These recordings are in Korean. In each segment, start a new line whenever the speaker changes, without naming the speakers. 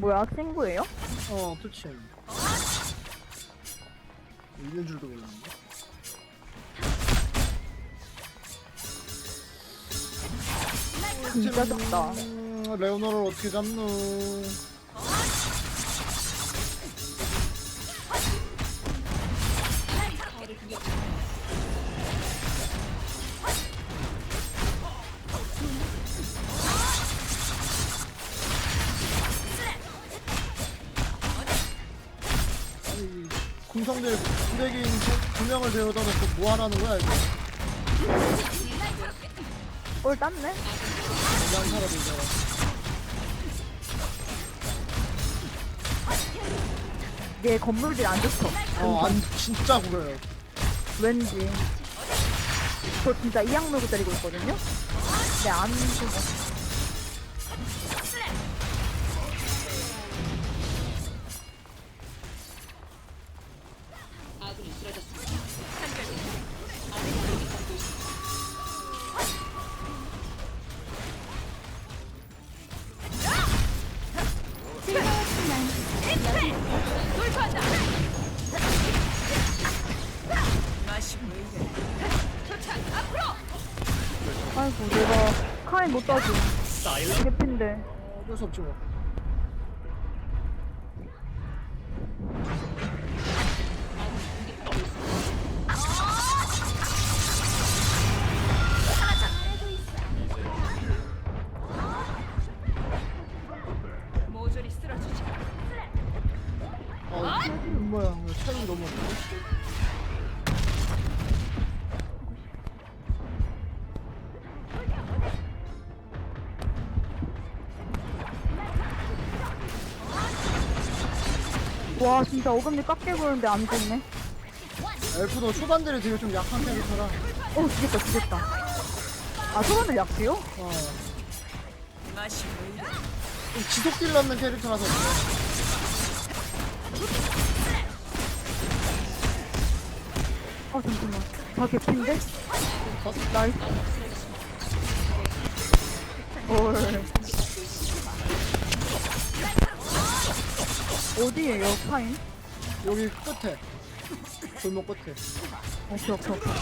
뭐야 친구예요?
어, 투친. 있는 줄도 몰랐는데.
진짜 좁다.
음, 레오노를 어떻게 잡노? 두 명을 데려다 놓고 뭐 하라는 거야, 이거?
올 땄네?
그냥 사람이잖아.
얘 건물들이 안 좋죠?
어, 안, 진짜 구려요.
왠지. 저 진짜 이악 물고 때리고 있거든요? 근데 안 죽어. 아이고 내가 카인 못 따지. 개핀데.
어, 어쩔 수 없지 뭐.
와 진짜 어금니 깎게 보는데 안 죽네.
엘프도 초반들이 되게 좀 약한 캐릭터라.
어 죽겠다 죽겠다. 아 소관을 약해요?
어? 좀 지속딜 넣는 캐릭터라서. 그래.
아 잠깐만. 다 개핀데?
어?
나이스. 헐. 어디에요 카인?
여기 끝에. 골목 끝에.
오케이 오케이 오케이.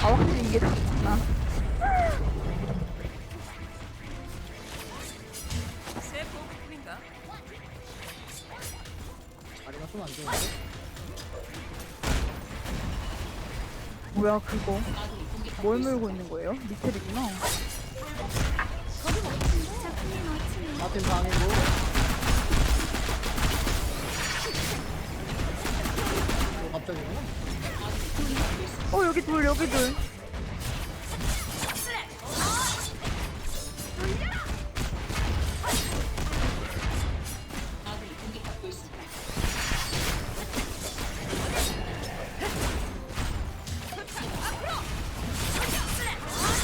아 확실히 이게.
새 보급품인가?
자리가 좀 안 좋은데?
뭐야 그거? 뭘 물고 있는 거예요? 미텔이구나.
마틴 방이고. 어, 갑자기.
어 여기 둘 여기 둘.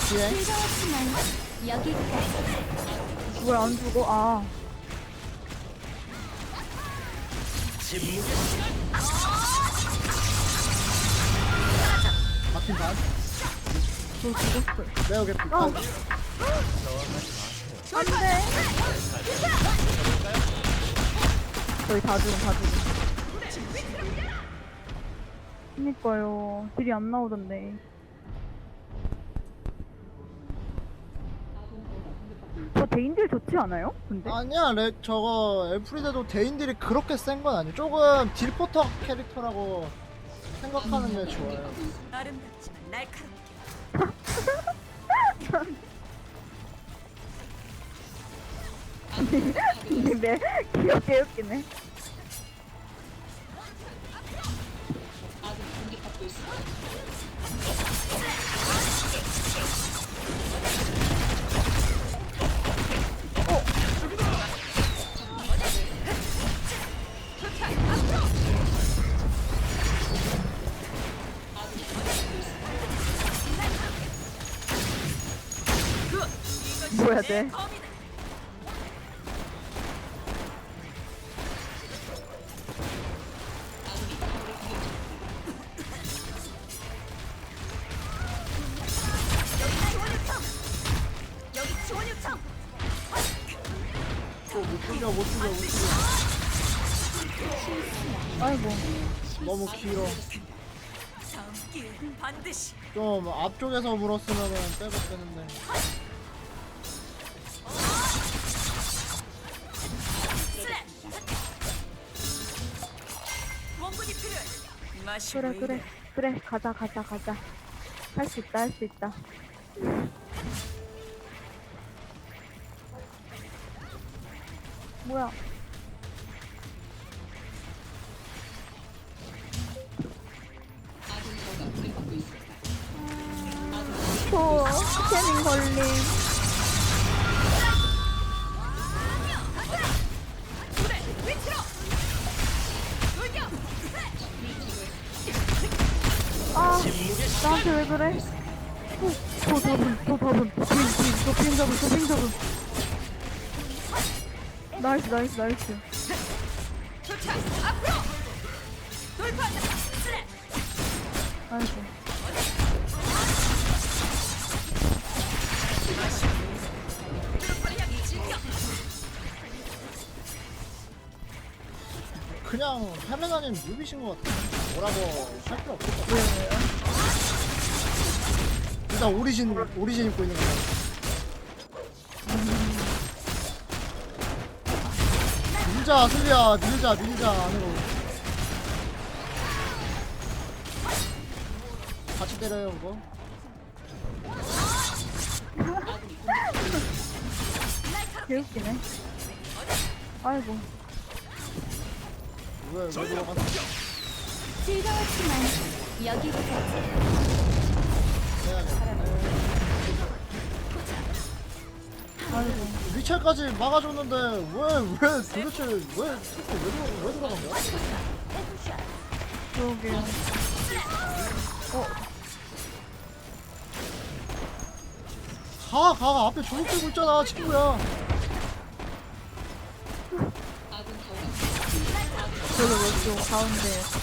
뒤에.
죽 어? 아.
마틴 반.
저 죽었어.
매우 개피.
어.
반.
안 돼. 저희 다 죽음, 다 죽음. 그니까요. 딜이 안 나오던데. 대인딜 좋지 않아요? 근데?
아니야, 레, 저거, 엘프리데도 대인들이 그렇게 센 건 아니야. 조금 딜포터 캐릭터라고 생각하는 게 좋아요.
아름답지만 날카롭게.
근데 귀엽게 웃기네. 뭐야 돼?
검이다. 여기 지원 요청.
못 죽여 못 죽여 못 죽여
아이고.
너무 길어
다음 기회 반드시
좀 앞쪽에서 물었으면은 빼고 되는데
그래
왜
그래? 그래 가자 가자 가자. 할 수 있다 할 수 있다. 뭐야? 또 스캐닝 걸림. 나한테 왜 그래? 저 잡음 저 잡음. 저 비행 잡음 저 비행 잡음. 나이스 나이스 나이스.
진격
그냥 헬레나님 뉴비신 것 같아. 뭐라고 할 필요 없을 것 같아.
왜요?
일단 오리진 오리진 입고 있는 거야. 밀자 슬리야. 밀자 밀자. 안으로 같이 때려요 그거?
개웃기네. 아이고.
왜, 왜 들어갔어?
즐거웠지만 여기까지
아이고
위치까지 막아줬는데 왜왜 도대체 왜 자꾸 왜, 들어, 왜 들어간 거야?
그러게요 어?
가, 가, 앞에 조국 들고 있잖아, 친구야.
저기 왼쪽 가운데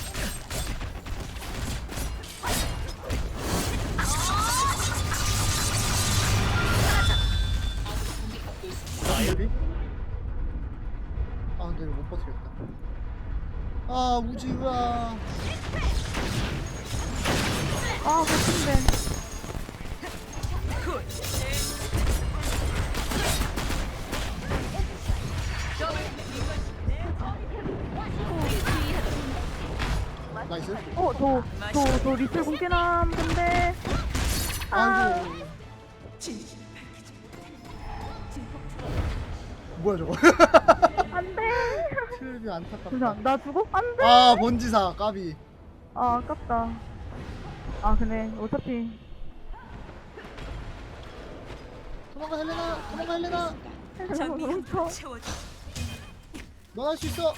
우지가.
아 같은데
나이스.
어저저저 리틀 공개남 근데 아
아이고. 뭐야, 저거. 틀비 안타깝다.
잠시만 나 죽어? 안돼
아, 먼지사, 까비.
아 아깝다 아 근데 어차피
도망가, 헬레나. 도망가, 헬레나.
장미
멈춰
채워줘
넌할수 있어.
어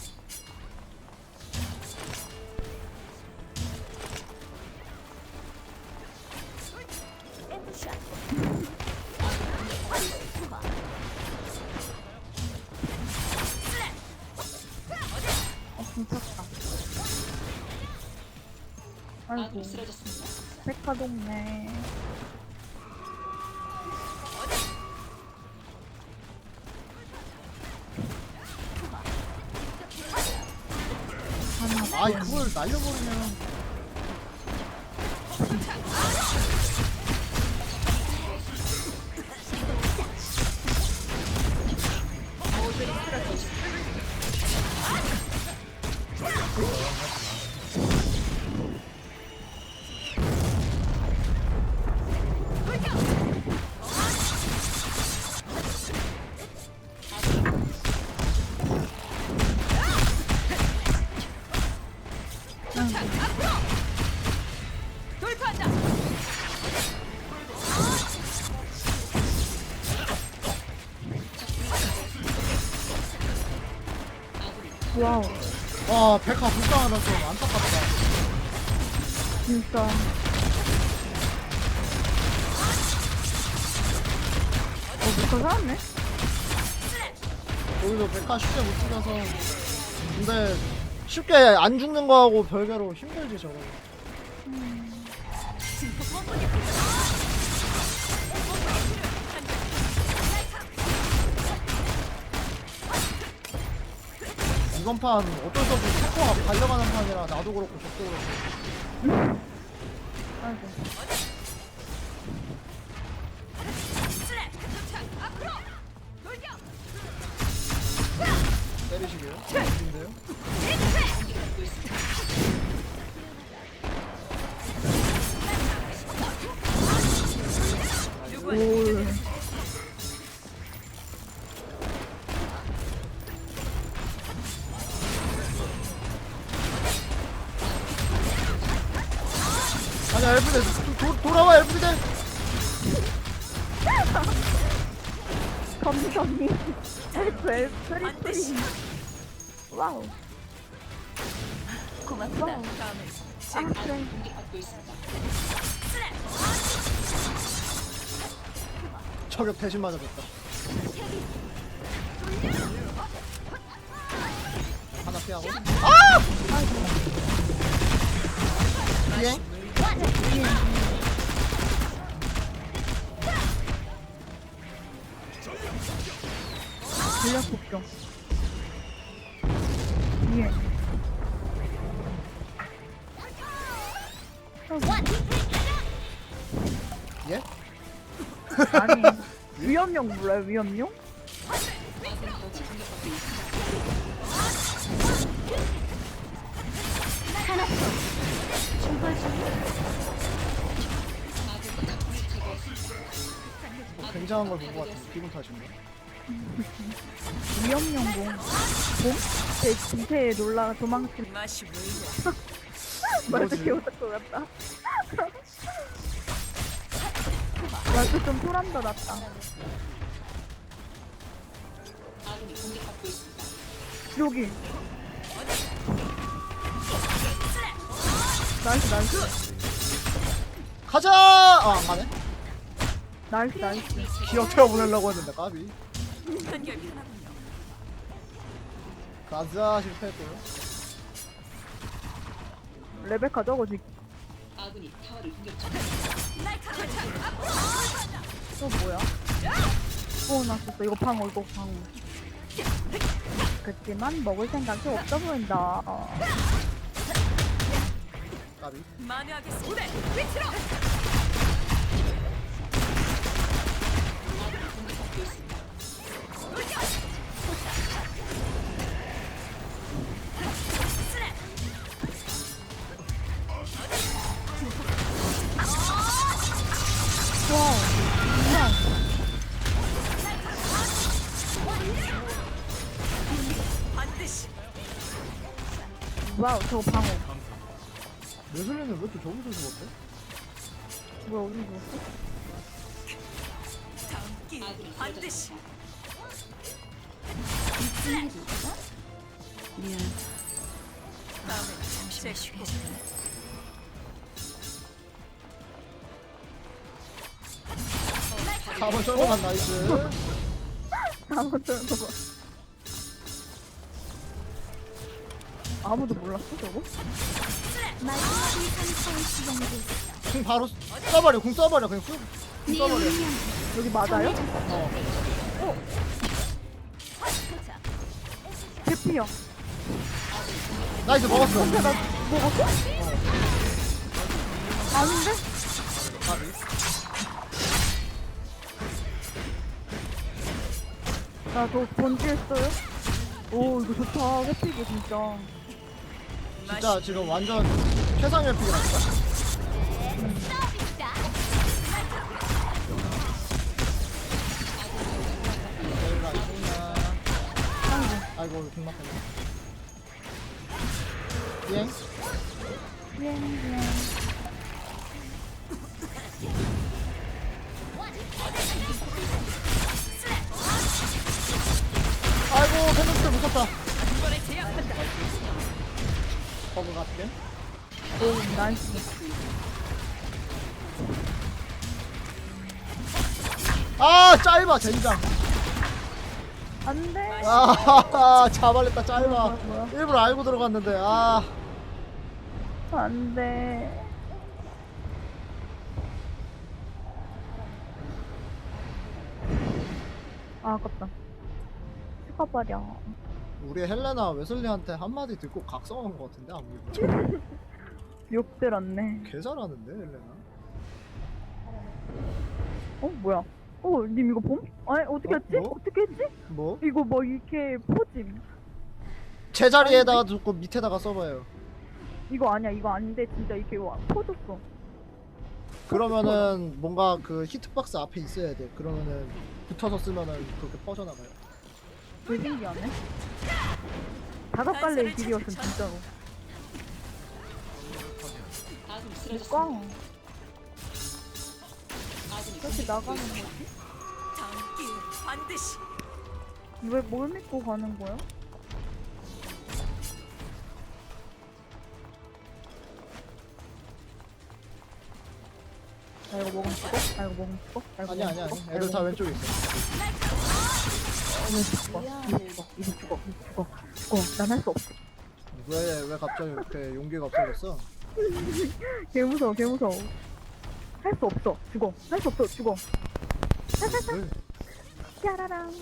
아이고 백화 동네
아이, 그걸 날려버리면.
와,
백화 불쌍하다, 좀. 안타깝다.
진짜 어 미쳐 살았네
거기서 백화 쉽게 못 죽여서 근데 쉽게 안 죽는 거하고 별개로 힘들지 저거 이번 판 어쩔 수 없이 탱커가 달려가는 판이라 나도 그렇고 적도 그렇고
아이고.
때리시게요? 근데요?
와우.
다음에
아, 그래.
저격 대신 맞아줬다 하나 피하고 아! 비행?
전략 복종. 위험용 몰라요, 위험용?
뭐 굉장한 걸 본 것 같은데 기분 탓인데
위험용 공. 공? 제 김태에 놀라 도망친
맛이?
기억할 것 같다. 말도 좀 소란다 났다. 여기. 나이스 나이스
가자! 아 안 가네
나이스 나이스
기어 태워 보내려고 했는데 까비 가자 실패했고요
레베카 저거 지금
날카 도착 앞으로
또 뭐야? 어 났었어 이거 방어 이거 방어 그치만 먹을 생각이 없어 보인다 어.
까비
만회하겠습니다 부대 위치로
와우 저거 방어
레슬리는 왜 이렇게 저기서 죽었대?
뭐야 어디 죽었어?
반드시 다음에 잠시 쉬게
자 한번 쫄고 간 나이스
저거 아무도 몰랐어 저거?
궁 바로 써버려 궁 써버려 그냥 후, 궁 써버려
여기 맞아요?
어
대피야
나이스 먹었어
나 먹었어? 아닌데?
까비
나저 번지했어요? 오 이거 좋다 회피기 진짜
진짜 지금 완전 최상의 피가 났다 내가 있구나 아이고 궁 막혔네 비행
비행비행
아이고 팬더스 무섭다 버그 같게
오 나이스.
아 짧아 젠장.
안돼.
아 자발렸다 짧아.
뭐야?
일부러 알고 들어갔는데 아.
안돼. 아 아깝다. 축하버려
우리 헬레나 웨슬리한테 한마디 듣고 각성한 것 같은데 아무리 봐도.
욕 들었네.
개 잘하는데 헬레나
어 뭐야? 어 님 이거 봄? 아니 어떻게
어?
했지?
뭐?
어떻게 했지?
뭐?
이거 뭐 이렇게 포짐.
제자리에다가 두고 밑에다가 써봐요
이거 아니야 이거 아닌데 진짜 이렇게 와 퍼졌어.
그러면은 뭔가 그 히트박스 앞에 있어야 돼 그러면은 붙어서 쓰면은 그렇게 퍼져나가요
되게 신기하네. 다섯 갈래의 길이었음 진짜로. 꽝. 이렇게 나가는 거지?
반드시
왜 뭘 믿고 가는 거야? 아 이거 먹으면 죽어? 아 이거 먹으면 죽어? 아 이거
아니 아니
먹으면
아니
죽어?
애들
아,
다 왼쪽에 있어
죽어. 이거 죽어. 이거 죽어. 이거 죽어. 죽어. 난 할 수 없어.
왜 왜 갑자기 이렇게 용기가 없어졌어
개 무서워. 개 무서워. 할 수 없어. 죽어. 할 수 없어. 죽어.
왜?
짜라랑.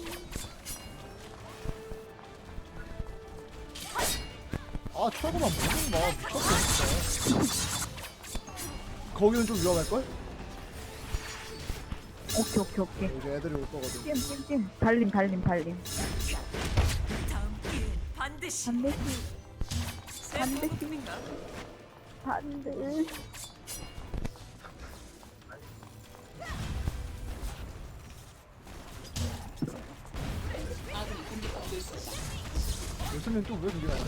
아 철거만 무슨 마 미쳤어 진짜 거기는 좀 위험할걸?
오케이 오케이 오케이.
이제 애들이 올 거거든
찜찜찜. 달림 달림 달림.
다음 기회 반드시. 새
반드시.
소금인가?
반대.
요즘엔 또 왜 그게 나왔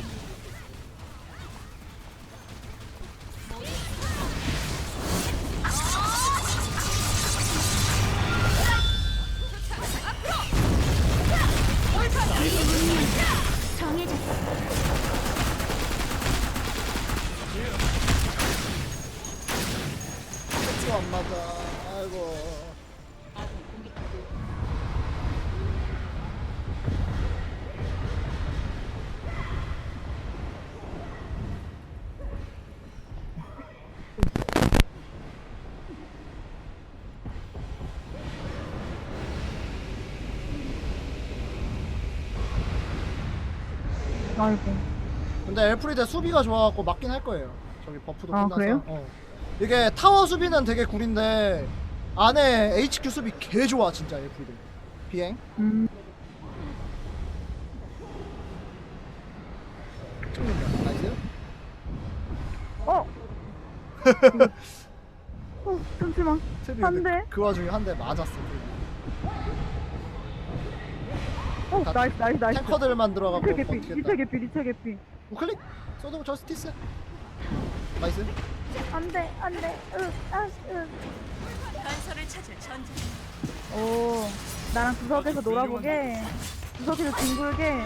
아이고. 근데 엘프리데 수비가 좋아갖고 맞긴 할 거예요 저기 버프도
아,
끝나서
그래요?
어. 이게 타워 수비는 되게 구린데 안에 HQ 수비 개 좋아 진짜 엘프리데 비행
음.
나이스
어. 어 잠시만.
트비
안
근데
돼.
그 와중에 한 대 맞았어
어
다-
나이스 나이스 나이스.
탱커들만 들어가고
리체 개피.
버티겠다
개피. 리체 개피.
우클릭 소동 저스티스 나이스
안돼 안돼. 으아 으.
단서를 찾을 전쟁
오 나랑 구석에서 놀아보게. 구석에서 뒹굴게.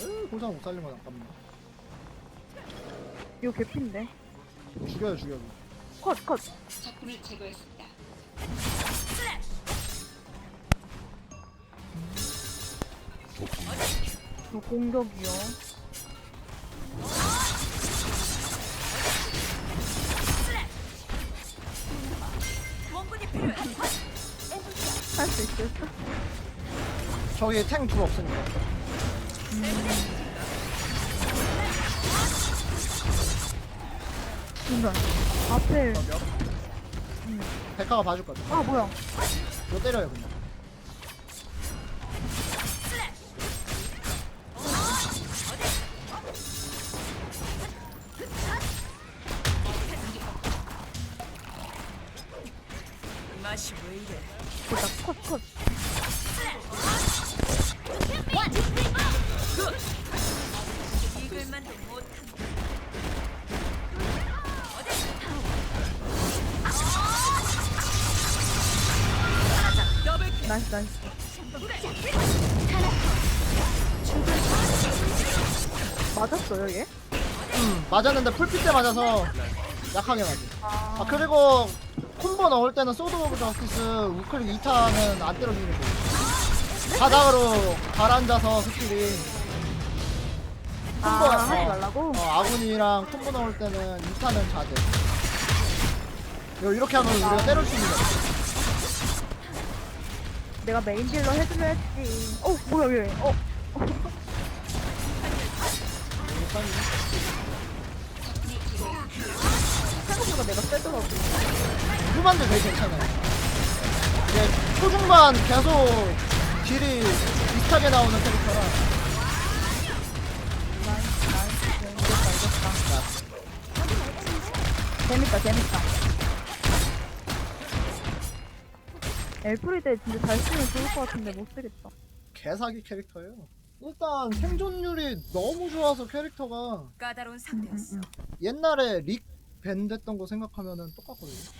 으, 고상 못 살린 건 아깝네
이거 개피인데.
죽여요 죽여
컷 컷.
적군을 제거했습니다.
저 공격이요. 할 수 있겠어?
저기 탱둘 없으니까
순간. 앞에.
백화가 봐줄 거든
아 뭐야?
이거 때려요 그냥
나이스 나이스. 맞았어요 얘?
음, 맞았는데 풀핏 때 맞아서 약하게 맞아 아 그리고 콤보 넣을 때는 소드 오브 저스티스 우클릭 2타는 안 때려주는 거 바닥으로 가라앉아서 스킬이
아
콤보
하지
어,
말라고?
어, 아군이랑 콤보 넣을 때는 2타는 자제 이렇게 하면 우리가 있는 거야
내가 메인 딜러 해주려 했지. 어, 뭐야, 얘. 어, 생각보다 내가 세더라고.
후반도 되게 괜찮아요. 이게 초중반 계속 딜이 비슷하게 나오는 캐릭터라.
나이스, 나이스. 이겼다, 이겼다. 재밌다, 재밌다. 엘프리드 진짜 잘 쓰면 좋을 것 같은데 못 쓰겠다.
개사기 캐릭터예요. 일단 생존율이 너무 좋아서 캐릭터가
까다로운 상대였어.
옛날에 릭밴 됐던 거 생각하면은 똑같거든요.